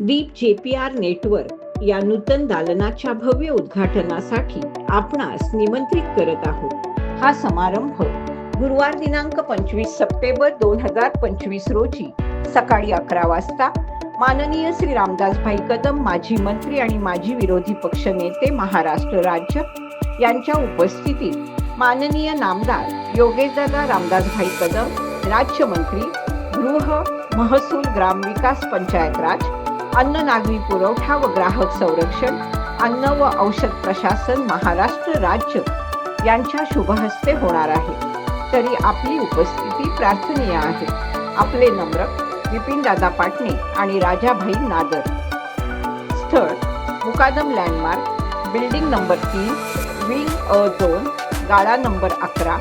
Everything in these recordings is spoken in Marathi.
दीप आर नेटवर्क या नूतन दालनाच्या भव्य उद्घाटनासाठी आपणास निमंत्रित करत आहोत. हा समारंभ गुरुवार दिनांक पंचवीस सप्टेंबर दोन हजार पंचवीस रोजी सकाळी अकरा वाजता माननीय श्री रामदासभाई कदम माजी मंत्री आणि माजी विरोधी पक्ष नेते महाराष्ट्र राज्य यांच्या उपस्थितीत माननीय नामदार योगेशदादा रामदासभाई कदम राज्यमंत्री गृह महसूल ग्रामविकास पंचायत राज अन्न नागरी पुरवठा व ग्राहक संरक्षण अन्न व औषध प्रशासन महाराष्ट्र राज्य यांच्या शुभहस्ते होणार आहे. तरी आपली उपस्थिती प्रार्थनीय आहे. आपले नम्र विपिनदादा पाटणे आणि राजाभाई नादर. स्थळ मुकादम लँडमार्क बिल्डिंग नंबर तीन विंग अ दोन गाळा नंबर अकरा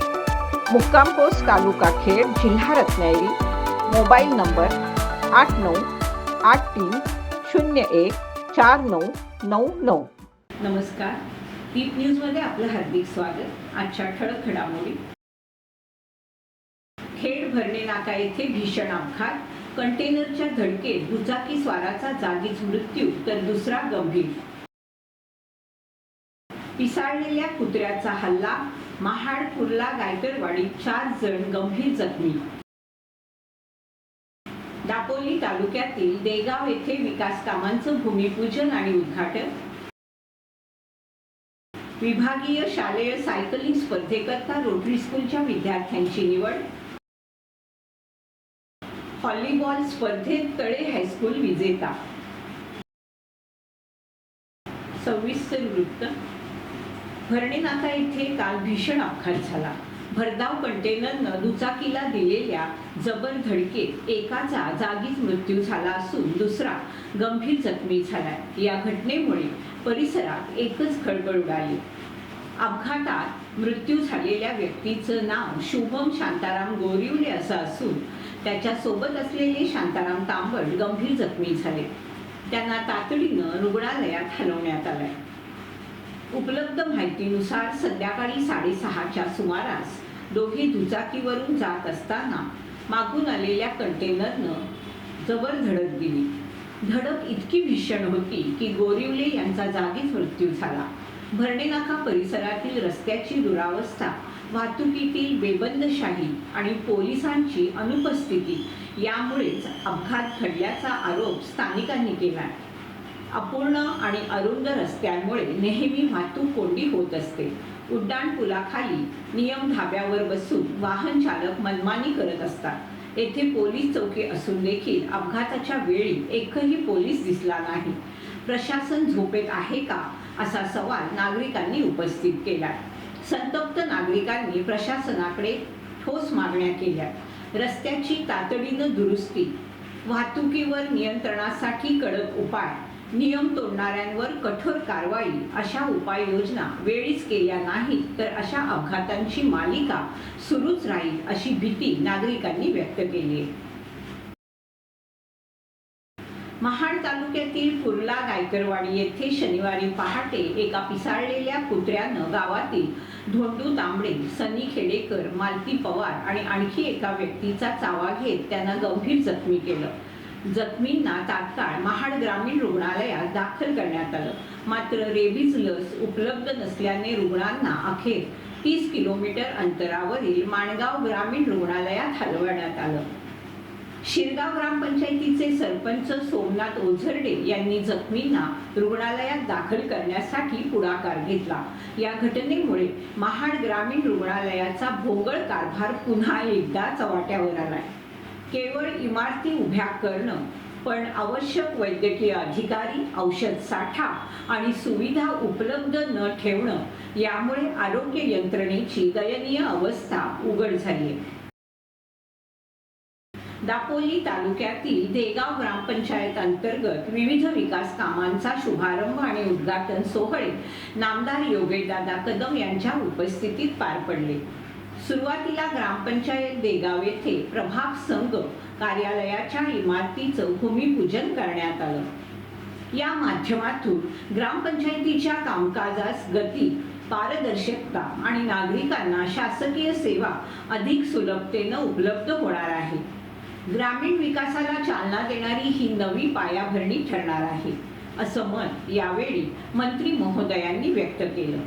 मुक्काम पोस्ट तालुका खेड जिल्हा रत्नागिरी मोबाईल नंबर आठ नऊ आठ तीन शून्य एक चार नऊ नऊ नऊ. नमस्कार. पीप न्यूजमध्ये आपलं हार्दिक स्वागत. आजच्या ठळक घडामोडी. खेड भरणे नाका येथे भीषण अपघात. कंटेनरच्या धडकेत दुचाकी स्वाराचा जागीच मृत्यू तर दुसरा गंभीर. पिसाळलेल्या कुत्र्याचा हल्ला. महाड कुर्ला गायकरवाडी चार जण गंभीर जखमी. दापोली तालुक्यातील देगाव येथे विकास कामांचं भूमिपूजन आणि उद्घाटन. विभागीय शालेय सायकलिंग स्पर्धेकरता रोटरी स्कूलच्या विद्यार्थ्यांची निवड. व्हॉलीबॉल स्पर्धेत तळे हायस्कूल विजेता. सविस्तर वृत्त. भरणेनाका येथे काल भीषण अपघात झाला. भरधाव कंटेनरनं दुचाकीला दिलेल्या जबर धडकेत एकाचा जागीच मृत्यू झाला असून दुसरा गंभीर जखमी झालाय. या घटनेमुळे परिसरात एकच खळबळ उडाली. अपघातात मृत्यू झालेल्या व्यक्तीचं नाव शुभम शांताराम गोरिवले असं असून त्याच्या सोबत असलेले शांताराम तांबड गंभीर जखमी झाले. त्यांना तातडीनं रुग्णालयात हलवण्यात आलंय. उपलब्ध माहितीनुसार संध्याकाळी साडेसहाच्या सुमारास दोघे दुचाकीवरून जात असताना मागून आलेल्या कंटेनरनं जबर धडक दिली. धडक इतकी भीषण होती की गोरिवले यांचा जागीच मृत्यू झाला. भरणेनाका परिसरातील रस्त्याची दुरावस्था वाहतुकीतील बेबंदशाही आणि पोलिसांची अनुपस्थिती यामुळेच अपघात घडल्याचा आरोप स्थानिकांनी केला. अपूर्ण आणि अरुंद रस्त्यांमुळे नेहमी वाहतूक कोंडी होत असते. उड्डाण पुलाखाली नियम धाब्यावर बसून वाहन चालक मनमानी करत असतात. येथे पोलीस चौकी असून देखील अपघाताच्या वेळी एकही पोलीस दिसला नाही. प्रशासन झोपेत आहे का? असा सवाल नागरिकांनी उपस्थित केला संतप्त नागरिकांनी प्रशासनाकडे ठोस मागण्या केल्या. रस्त्याची तातडीनं दुरुस्ती वाहतुकीवर नियंत्रणासाठी कडक उपाय नियम तोडणाऱ्यांवर कठोर कारवाई अशा उपाययोजना वेळीच केल्या नाहीत तर अशा अपघातांची मालिका सुरूच राहील अशी भीती नागरिकांनी व्यक्त केली. आहे महाड तालुक्यातील कुर्ला गायकरवाडी येथे शनिवारी पहाटे एका पिसाळलेल्या कुत्र्यानं गावातील धोंडू तांबडे सनी खेडेकर मालती पवार आणि आणखी एका व्यक्तीचा चावा घेत त्यांना गंभीर जखमी केलं. जखमींना तात्काळ महाड ग्रामीण रुग्णालयात दाखल करण्यात आलं. मात्र रेबीज लस उपलब्ध नसल्याने रुग्णांना अखेर तीस किलोमीटर अंतरावरील माणगाव ग्रामीण रुग्णालयात हलवण्यात आलं. शिरगाव ग्रामपंचायतीचे सरपंच सोमनाथ ओझरडे यांनी जखमींना रुग्णालयात दाखल करण्यासाठी पुढाकार घेतला. या घटनेमुळे महाड ग्रामीण रुग्णालयाचा भोंगळ कारभार पुन्हा एकदा चव्हाट्यावर आलाय. केवळ इमारती उभ्या करणं पण आवश्यक वैद्यकीय अधिकारी औषध साठा आणि सुविधा उपलब्ध न ठेवणं यामुळे आरोग्य यंत्रणेची दयनीय अवस्था उघड झाली आहे. दापोली तालुक्यातील देगाव ग्रामपंचायत अंतर्गत विविध विकास कामांचा शुभारंभ आणि उद्घाटन सोहळे नामदार योगेशदादा कदम यांच्या उपस्थितीत पार पडले. सुरुवातीला ग्रामपंचायत देगाव येथे प्रभाग संघ कार्यालयाच्या इमारतीचं भूमिपूजन करण्यात आलं. या माध्यमातून ग्रामपंचायतीच्या कामकाजास गती पारदर्शकता आणि नागरिकांना शासकीय सेवा अधिक सुलभतेनं उपलब्ध होणार आहे. ग्रामीण विकासाला चालना देणारी ही नवी पायाभरणी ठरणार आहे असं मत यावेळी मंत्री महोदयांनी व्यक्त केलं.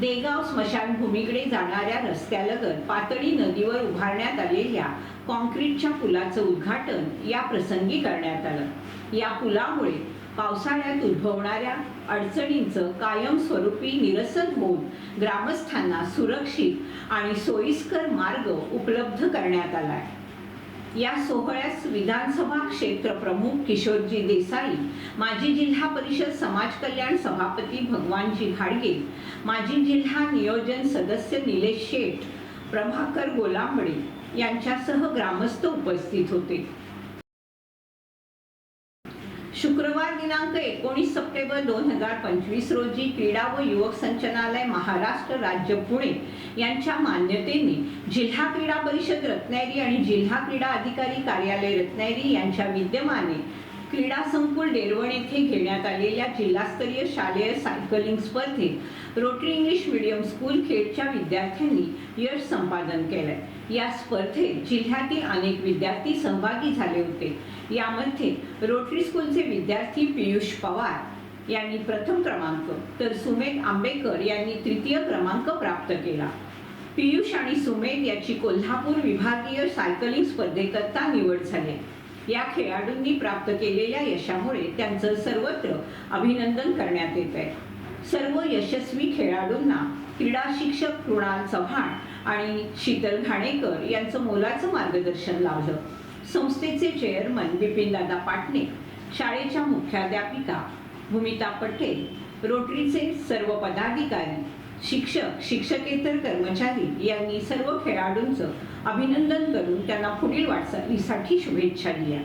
देगाव स्मशानभूमीकडे जाणाऱ्या रस्त्यालगत पातळी नदीवर उभारण्यात आलेल्या कॉन्क्रीटच्या पुलाचं उद्घाटन या प्रसंगी करण्यात आलं. या पुलामुळे पावसाळ्यात उद्भवणाऱ्या अडचणींचं कायमस्वरूपी निरसन होऊन ग्रामस्थांना सुरक्षित आणि सोयीस्कर मार्ग उपलब्ध करण्यात आला आहे. या सोहळ्यास विधानसभा क्षेत्र प्रमुख किशोरजी देसाई माजी जिल्हा परिषद समाज कल्याण सभापती भगवानजी घाडगे माजी जिल्हा नियोजन सदस्य निलेश शेठ प्रभाकर गोलांबडे यांच्यासह ग्रामस्थ उपस्थित होते. दिनांक एकोणीस सप्टेंबर दोन हजार पंचवीस रोजी क्रीडा व युवक संचनालय महाराष्ट्र राज्य पुणे यांच्या मान्यतेने जिल्हा क्रीडा परिषद रत्नागिरी आणि जिल्हा क्रीडा अधिकारी कार्यालय रत्नागिरी यांच्या विद्यमाने क्रीडा संकुल डेरवण येथे घेण्यात आलेल्या जिल्हास्तरीय शालेय सायकलिंग स्पर्धेत रोटरी इंग्लिश मीडियम स्कूल खेडच्या विद्यार्थ्यांनी यश संपादन केलंय. या स्पर्धेत जिल्ह्यातील अनेक विद्यार्थी सहभागी झाले होते. यामध्ये रोटरी स्कूलचे विद्यार्थी पियुष पवार यांनी प्रथम क्रमांक तर सुमेध आंबेकर यांनी तृतीय क्रमांक प्राप्त केला. पियुष आणि सुमेध याची कोल्हापूर विभागीय सायकलिंग स्पर्धेकरता निवड झाली. या खेळाडूंनी प्राप्त केलेल्या यशामुळे त्यांचं सर्वत्र अभिनंदन करण्यात येत आहे. सर्व यशस्वी खेळाडूंना क्रीडा शिक्षक कृणाल चव्हाण आणि शीतल घाणेकर यांचं मोलाचं मार्गदर्शन लाभलं. संस्थेचे चेअरमन बिपिनदादा पाटणे शाळेच्या मुख्याध्यापिका भूमिता पटेल रोटरीचे सर्व पदाधिकारी शिक्षक शिक्षकेतर कर्मचारी यांनी सर्व खेळाडूंचं अभिनंदन करून त्यांना पुढील वाटचालीसाठी शुभेच्छा दिल्या.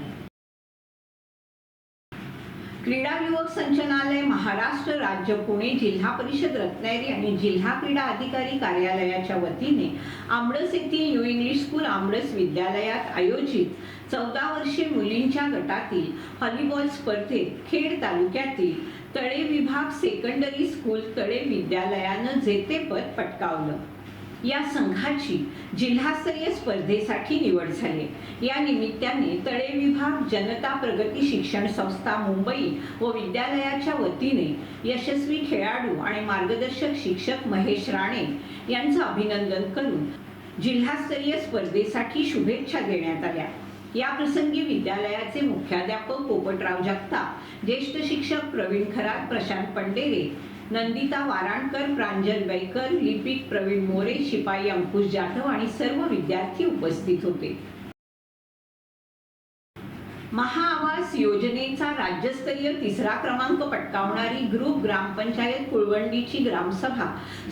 क्रीडा युवक संचनालय महाराष्ट्र राज्य पुणे जिल्हा परिषद रत्नागिरी आणि जिल्हा क्रीडा अधिकारी कार्यालयाच्या वतीने आमरस येथील न्यू इंग्लिश स्कूल आमरस विद्यालयात आयोजित चौदा वर्षे मुलींच्या गटातील हॉलीबॉल स्पर्धेत खेड तालुक्यातील तळे विभाग सेकंडरी स्कूल तळे विद्यालयानं जेतेपद पटकावलं. या संघाची जिल्हास्तरीय स्पर्धेसाठी निवड झाली. या निमित्ताने तळे विभाग जनता प्रगती शिक्षण संस्था मुंबई व विद्यालयाच्या वतीने यशस्वी खेळाडू आणि मार्गदर्शक शिक्षक महेश राणे यांचं अभिनंदन करून जिल्हास्तरीय स्पर्धेसाठी शुभेच्छा देण्यात आल्या. या प्रसंगी विद्यालयाचे मुख्याध्यापक पोपटराव जगताप ज्येष्ठ शिक्षक प्रवीण खरात प्रशांत पंडेरे नंदिता वाराणकर प्रांजल बैकर लिपिक प्रवीण मोरे शिपाई अंकुश जाधव आणि सर्व विद्यार्थी उपस्थित होते. महाआवास योजनेचा राज्यस्तरीय तिसरा क्रमांक पटकावणारी ग्रुप ग्रामपंचायत कुळवंडीची ग्रामसभा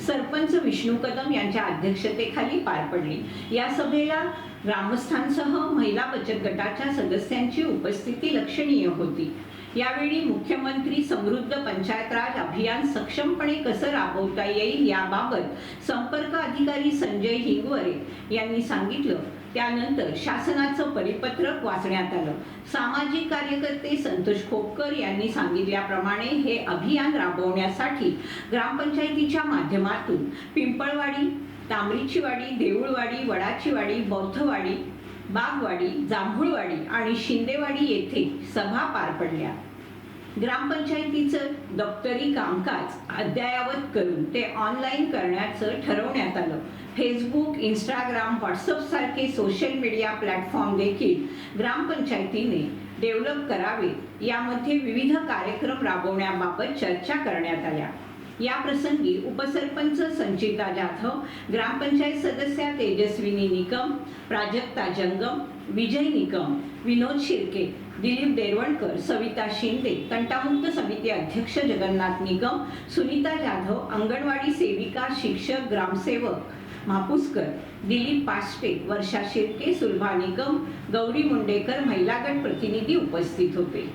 सरपंच विष्णू कदम यांच्या अध्यक्षतेखाली पार पडली. या सभेला ग्रामस्थांसह महिला बचत गटाच्या सदस्यांची उपस्थिती लक्षणीय होती. यावेळी मुख्यमंत्री समृद्ध पंचायत राज अभियान सक्षमपणे कसं राबवता येईल याबाबत संपर्क अधिकारी संजय हिंगवरे यांनी सांगितलं. त्यानंतर शासनाचं परिपत्रक वाचण्यात आलं. सामाजिक कार्यकर्ते संतोष खोपकर यांनी सांगितल्याप्रमाणे हे अभियान राबवण्यासाठी ग्रामपंचायतीच्या माध्यमातून पिंपळवाडी तांबरीचीवाडी देऊळवाडी वडाचीवाडी बौद्धवाडी बागवाडी जांभूळवाडी आणि शिंदेवाडी येथे सभा पार पडल्या. ग्रामपंचायतीचं दप्तरी कामकाज अद्ययावत करून ते ऑनलाईन करण्याचं ठरवण्यात आलं. फेसबुक इंस्टाग्राम व्हॉट्सअप सारखे सोशल मीडिया प्लॅटफॉर्म देखील ग्रामपंचायतीने डेव्हलप करावे यामध्ये विविध कार्यक्रम राबवण्याबाबत चर्चा करण्यात आल्या. या प्रसंगी उपसरपंच संचिता जाधव ग्रामपंचायत सदस्या तेजस्विनी निकम प्राजक्ता जंगम विजय निकम विनोद शिर्के दिलीप देरवणकर सविता शिंदे तंटामुक्त समिती अध्यक्ष जगन्नाथ निगम सुनीता जाधव अंगणवाडी सेविका शिक्षक ग्रामसेवक म्हापुसकर दिलीप पाष्टे वर्षा शिर्के सुलभा निगम गौरी मुंडेकर महिला गट प्रतिनिधी उपस्थित होते.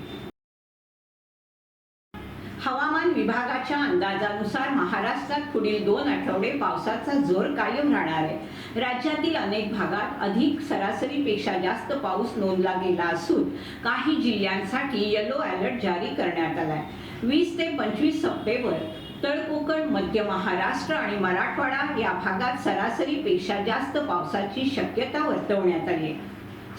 हवामान विभागाच्या अंदाजानुसार महाराष्ट्रात पुढील दोन आठवडे पावसाचा जोर कायम राहणार आहे. राज्यातील अनेक भागात अधिक सरासरीपेक्षा जास्त पाऊस नोंदला गेला असून काही जिल्ह्यांसाठी येलो अलर्ट जारी करण्यात आलाय. वीस ते पंचवीस सप्टेंबर उत्तर कोकण मध्य महाराष्ट्र आणि मराठवाडा या भागात सरासरीपेक्षा जास्त पावसाची शक्यता वर्तवण्यात आली आहे.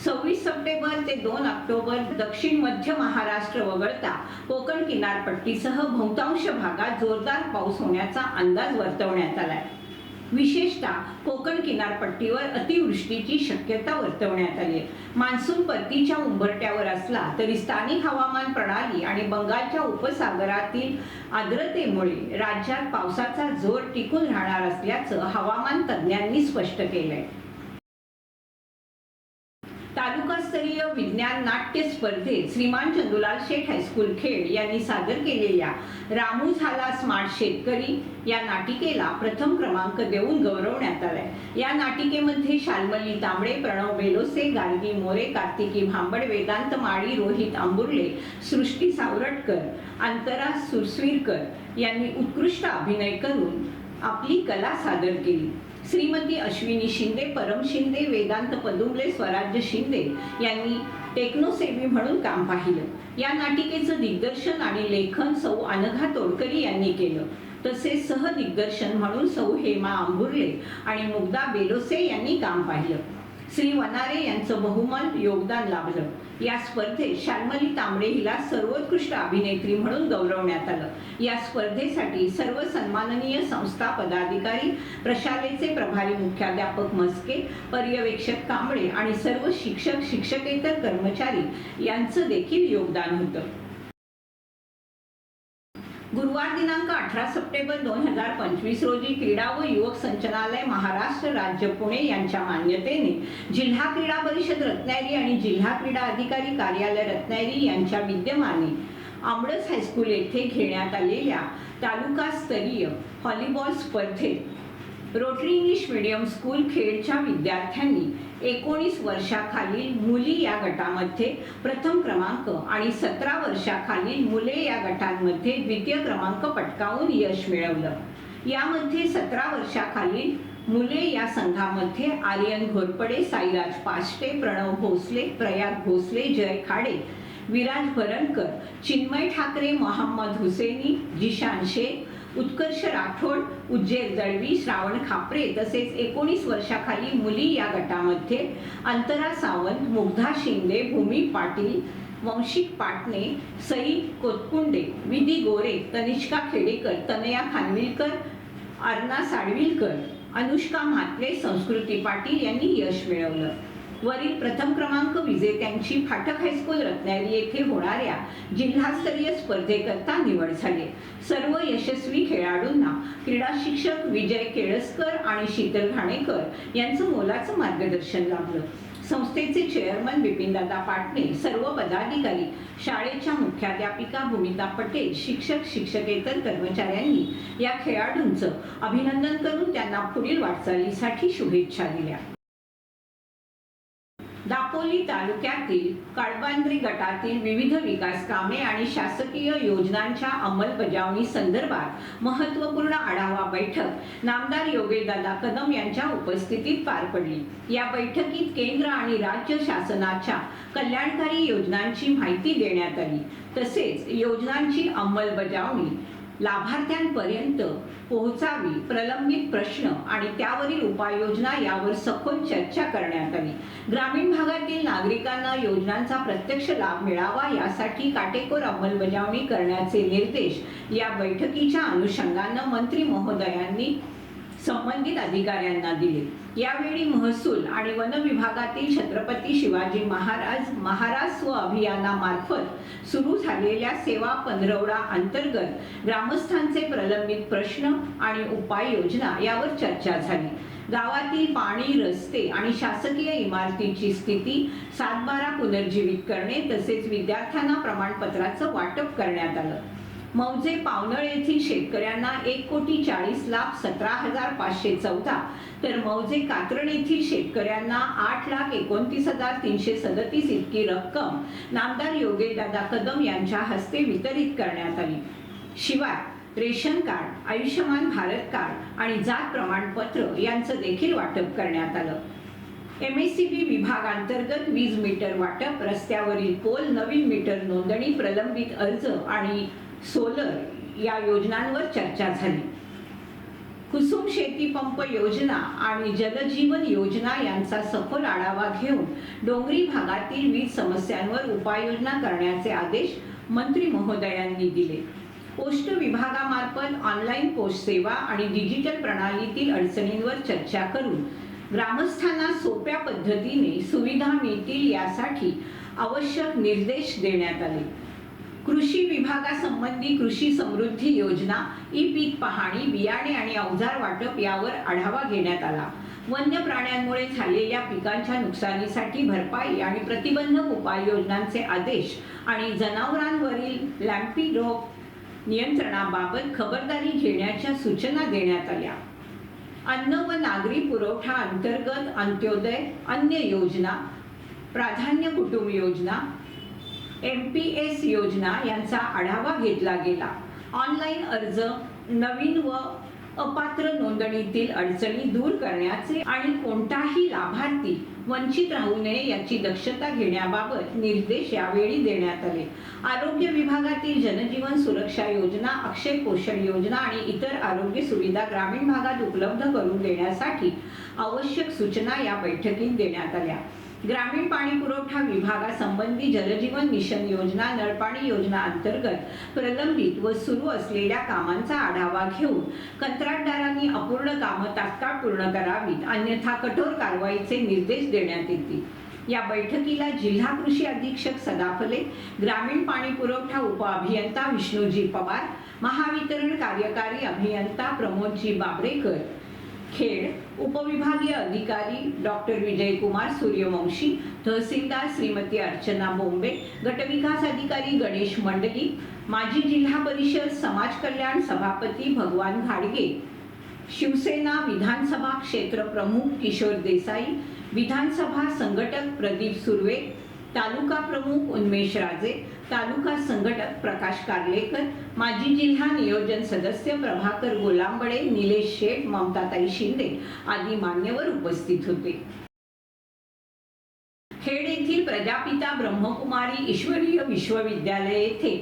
सव्वीस सप्टेंबर ते दोन ऑक्टोबर दक्षिण मध्य महाराष्ट्र वगळता कोकण किनारपट्टीसह बहुतांश भागात जोरदार पाऊस होण्याचा अंदाज वर्तवण्यात आला आहे विशेषतः कोकण किनारपट्टीवर अतिवृष्टीची शक्यता वर्तवण्यात आली आहे. मान्सून परतीच्या उंबरट्यावर असला तरी स्थानिक हवामान प्रणाली आणि बंगालच्या उपसागरातील आर्द्रतेमुळे राज्यात पावसाचा जोर टिकून राहणार असल्याचं हवामान तज्ज्ञांनी स्पष्ट केलंय तालुकास्तरीय विज्ञान नाट्य स्पर्धेत श्रीमान चंदुलाल शेठ हायस्कूल खेड यांनी सादर केलेल्या रामू झाला स्मार्ट शेतकरी या नाटिकेला प्रथम क्रमांक देऊन गौरवण्यात आलाय. या नाटिकेमध्ये शाल्मली तांबडे प्रणव बेलोसे गार्गी मोरे कार्तिकी भांबड वेदांत माळी रोहित आंबुर्ले सृष्टी सावरटकर अंतरा सुरस्वीरकर यांनी उत्कृष्ट अभिनय करून आपली कला सादर केली. श्रीमती अश्विनी शिंदे परम शिंदे वेदांत पदुमले स्वराज्य शिंदे यांनी टेक्नोसेवी म्हणून काम पाहिलं. या नाटिकेचं दिग्दर्शन आणि लेखन सौ अनघा तोडकरी यांनी केलं. तसेच सहदिग्दर्शन म्हणून सौ हेमा आंबुर्ले आणि मुग्धा बेलोसे यांनी काम पाहिलं. श्री वनारे यांचं बहुमान योगदान लाभलं. या स्पर्धेत शाल्मली तांबडे हिला सर्वोत्कृष्ट अभिनेत्री म्हणून गौरवण्यात आलं. या स्पर्धेसाठी सर्व सन्माननीय संस्था पदाधिकारी प्रशालेचे प्रभारी मुख्याध्यापक मस्के पर्यवेक्षक कांबळे आणि सर्व शिक्षक शिक्षकेतर कर्मचारी यांचं देखील योगदान होतं. गुरुवार दिनांक अठरा सप्टेंबर दोन हजार पंचवीस रोजी क्रीडा व युवक संचालनालय महाराष्ट्र राज्य पुणे यांच्या मान्यतेने जिल्हा क्रीडा परिषद रत्नागिरी आणि जिल्हा क्रीडा अधिकारी कार्यालय रत्नागिरी यांच्या विद्यमाने आमडस हायस्कूल येथे घेण्यात आलेल्या तालुकास्तरीय हॉलीबॉल स्पर्धेत रोटरी इंग्लिश मीडियम स्कूल खेडच्या विद्यार्थ्यांनी एकोणीस वर्षाखालील मुली या गटामध्ये प्रथम क्रमांक आणि सतरा वर्षाखालील मुले या गटांमध्ये द्वितीय क्रमांक पटकावून यश मिळवलं. यामध्ये सतरा वर्षाखालील मुले या संघामध्ये आर्यन घोरपडे साईराज पाष्टे प्रणव भोसले प्रयाग भोसले जय खाडे विराज भरणकर चिन्मय ठाकरे मोहम्मद हुसेनी जिशान शेख उत्कर्ष राठोड उज्जैन दळवी श्रावण खापरे तसेच एकोणीस वर्षाखाली मुली या गटामध्ये अंतरा सावंत मुग्धा शिंदे भूमी पाटील वंशिक पाटणे सई कोतकुंडे विधी गोरे तनिष्का खेडेकर तनया खानविलकर अर्ना साडविलकर अनुष्का म्हात्रे संस्कृती पाटील यांनी यश मिळवलं. वरील प्रथम क्रमांक विजेत्यांची फाटक हायस्कूल रत्नागिरी येथे होणाऱ्या जिल्हास्तरीय स्पर्धेकरता निवड झाली. सर्व यशस्वी खेळाडूंना क्रीडा शिक्षक विजय केळसकर आणि शीतल घाणेकर यांचं मोलाचं मार्गदर्शन लाभलं. संस्थेचे चेअरमन बिपिनदादा पाटणे सर्व पदाधिकारी शाळेच्या मुख्याध्यापिका भूमिता पटेल शिक्षक शिक्षकेतर कर्मचाऱ्यांनी या खेळाडूंचं अभिनंदन करून त्यांना पुढील वाटचालीसाठी शुभेच्छा दिल्या. दापोली तालुक्यातील काळबांद्री गटातील विविध विकास कामे आणि शासकीय योजनांच्या अंमलबजावणी संदर्भात महत्त्वपूर्ण आढावा बैठक नामदार योगेशदादा कदम यांच्या उपस्थितीत पार पडली. या बैठकीत केंद्र आणि राज्य शासनाच्या कल्याणकारी योजनांची माहिती देण्यात आली. तसेच योजनांची अंमलबजावणी लाभार्थ्यांपर्यंत पोहोचावी प्रलंबित प्रश्न आणि त्यावरील उपाययोजना यावर सखोल चर्चा करण्यात आली. ग्रामीण भागातील नागरिकांना योजनांचा प्रत्यक्ष लाभ मिळावा यासाठी काटेकोर अंमलबजावणी करण्याचे निर्देश या बैठकीच्या अनुषंगानं मंत्री महोदयांनी संबंधित अधिकाऱ्यांना दिले. यावेळी महसूल आणि वन विभागातील छत्रपती शिवाजी महाराज महाराज स्व अभियानामार्फत सुरू झालेल्या सेवा पंधरवडा अंतर्गत ग्रामस्थांचे प्रलंबित प्रश्न आणि उपाययोजना यावर चर्चा झाली. गावातील पाणी रस्ते आणि शासकीय इमारतीची स्थिती सातबारा पुनर्जीवित करणे तसेच विद्यार्थ्यांना प्रमाणपत्राचं वाटप करण्यात आलं. मौजे पावनळ येथील शेतकऱ्यांना एक कोटी चाळीस लाख सतरा हजार पाचशे चौदा. तर मौजे कात्रण येथील शेतकऱ्यांना आठ लाख एकोणतीस हजार तीनशे सदतीस इतकी रक्कम नामदार योगेशदादा कदम यांच्या हस्ते वितरित करण्यात आली. शिवाय ration card Ayushman Bharat card आणि जात प्रमाणपत्र यांचं देखील वाटप करण्यात आलं. एम एस सी बी विभागांतर्गत वीज मीटर वाटप रस्त्यावरील पोल नवीन मीटर नोंदणी प्रलंबित अर्ज आणि सोलर या योजनांवर चर्चा झाली. कुसुम शेती पंप योजना आणि जलजीवन योजना यांचा सखोल आढावा घेऊन डोंगरी भागातील वीज समस्यांवर उपाययोजना करण्याचे आदेश मंत्री महोदयांनी दिले. पोस्ट विभागामार्फत ऑनलाईन पोस्ट सेवा आणि डिजिटल प्रणालीतील अडचणींवर चर्चा करून ग्रामस्थांना सोप्या पद्धतीने सुविधा मिळतील यासाठी आवश्यक निर्देश देण्यात आले. कृषी विभागासंबंधी कृषी समृद्धी योजना ई पीक पाहणी बियाणे आणि अवजार वाटप यावर आढावा घेण्यात आला. वन्य प्राण्यांमुळे झालेल्या पिकांच्या नुकसानीसाठी भरपाई आणि प्रतिबंधक उपाययोजनांचे आदेश आणि जनावरांवरील लॅम्पी रोग नियंत्रणाबाबत खबरदारी घेण्याच्या सूचना देण्यात आल्या. अन्न व नागरी पुरवठा अंतर्गत अंत्योदय अन्य योजना प्राधान्य कुटुंब योजना एम पी एस योजना यांचा आढावा घेतला गेला. ऑनलाईन अर्ज नवीन व अपात्र नोंदणीतील अडचणी दूर करण्याचे आणि कोणताही लाभार्थी वंचित राहू नये याची दक्षता घेण्याबाबत निर्देश यावेळी देण्यात आले. आरोग्य विभागातील जनजीवन सुरक्षा योजना अक्षय पोषण योजना आणि इतर आरोग्य सुविधा ग्रामीण भागात उपलब्ध करून देण्यासाठी आवश्यक सूचना या बैठकीत देण्यात आल्या. ग्रामीण पाणी पुरवठा विभागासंबंधी जलजीवन मिशन योजना नळपाणी योजना अंतर्गत प्रलंबित व सुरू असलेल्या कामांचा आढावा घेऊन कंत्राटदारांनी अपूर्ण कामं तात्काळ पूर्ण करावीत अन्यथा कठोर कारवाईचे निर्देश देण्यात येतील. या बैठकीला जिल्हा कृषी अधीक्षक सदाफले ग्रामीण पाणी पुरवठा उपअभियंता विष्णूजी पवार महावितरण कार्यकारी अभियंता प्रमोदजी बाबरेकर खेड उपविभागीय अधिकारी डॉक्टर विजयकुमार सूर्यवंशी तहसीलदार श्रीमती अर्चना बोंबे गटविकास अधिकारी गणेश मंडली माजी जिल्हा परिषद समाज कल्याण सभापती भगवान घाडगे शिवसेना विधानसभा क्षेत्र प्रमुख किशोर देसाई विधानसभा संघटक प्रदीप सुर्वे तालुका प्रमुख उन्मेष राजे तालुका संघटक प्रकाश कार्लेकर माजी जिल्हा नियोजन सदस्य प्रभाकर गोलांबडे निलेश शेठ ममताताई शिंदे आदी मान्यवर उपस्थित होते. खेड येथील प्रजापिता ब्रह्मकुमारी ईश्वरीय विश्वविद्यालय येथे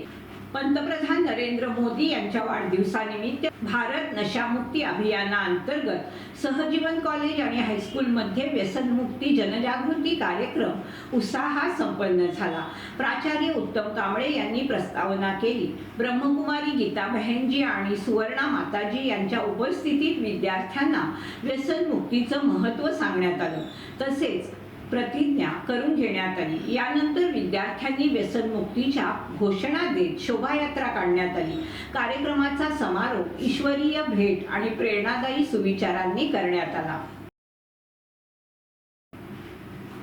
पंतप्रधान नरेंद्र मोदी यांच्या वाढदिवसानिमित्त भारत नशामुक्ती अभियानाअंतर्गत सहजीवन कॉलेज आणि हायस्कूलमध्ये व्यसनमुक्ती जनजागृती कार्यक्रम उत्साहात संपन्न झाला. प्राचार्य उत्तम कांबळे यांनी प्रस्तावना केली. ब्रह्मकुमारी गीता बहनजी आणि सुवर्णा माताजी यांच्या उपस्थितीत विद्यार्थ्यांना व्यसनमुक्तीचं महत्त्व सांगण्यात आलं. तसेच प्रतिज्ञा करून घेण्यात आली. यानंतर विद्यार्थ्यांनी व्यसनमुक्तीच्या घोषणा देत शोभायात्रा काढण्यात आली. कार्यक्रमाचा समारोप ईश्वरीय भेट आणि प्रेरणादायी सुविचारांनी करण्यात आला.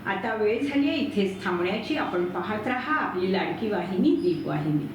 आता वेळ झाली आहे इथेच थांबण्याची. आपण पाहत राहा आपली लाडकी वाहिनी दीप वाहिनी